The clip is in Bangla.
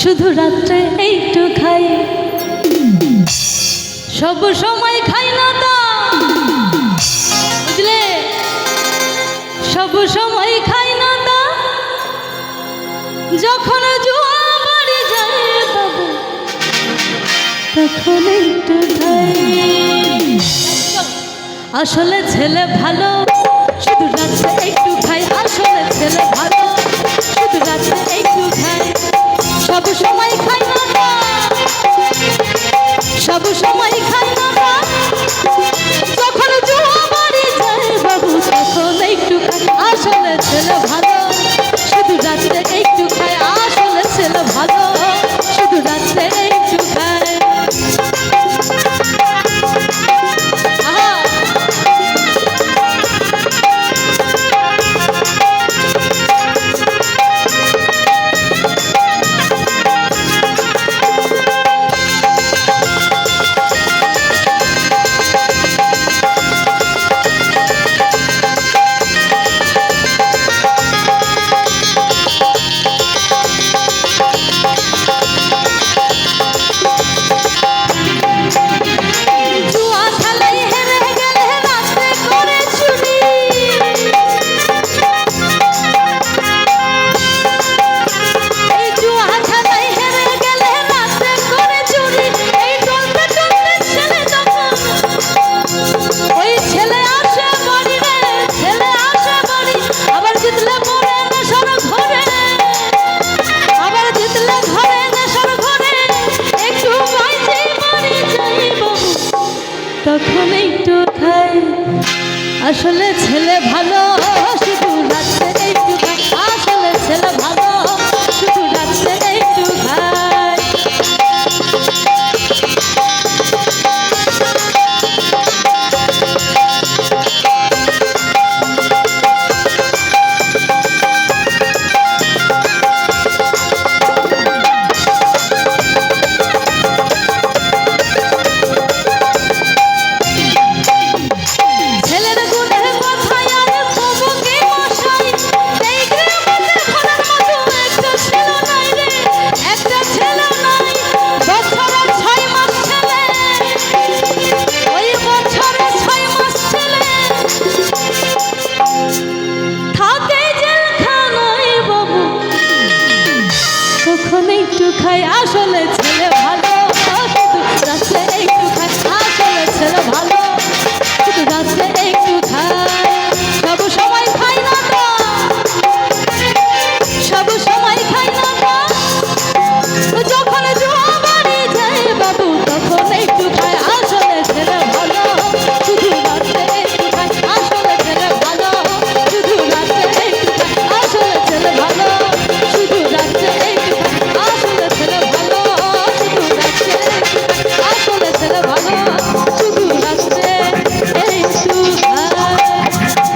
শুধু রাত্রে একটু খাই। সব সময় খাই না তা। বুঝলে? সব সময় খাই না তা। যখন জুয়া বাড়ি যায় বাবু তখন একটু খাই। আসলে ছেলে ভালো, শুধু রাত্রে একটু খাই। আসলে ছেলে ভালো কোথায় আসলে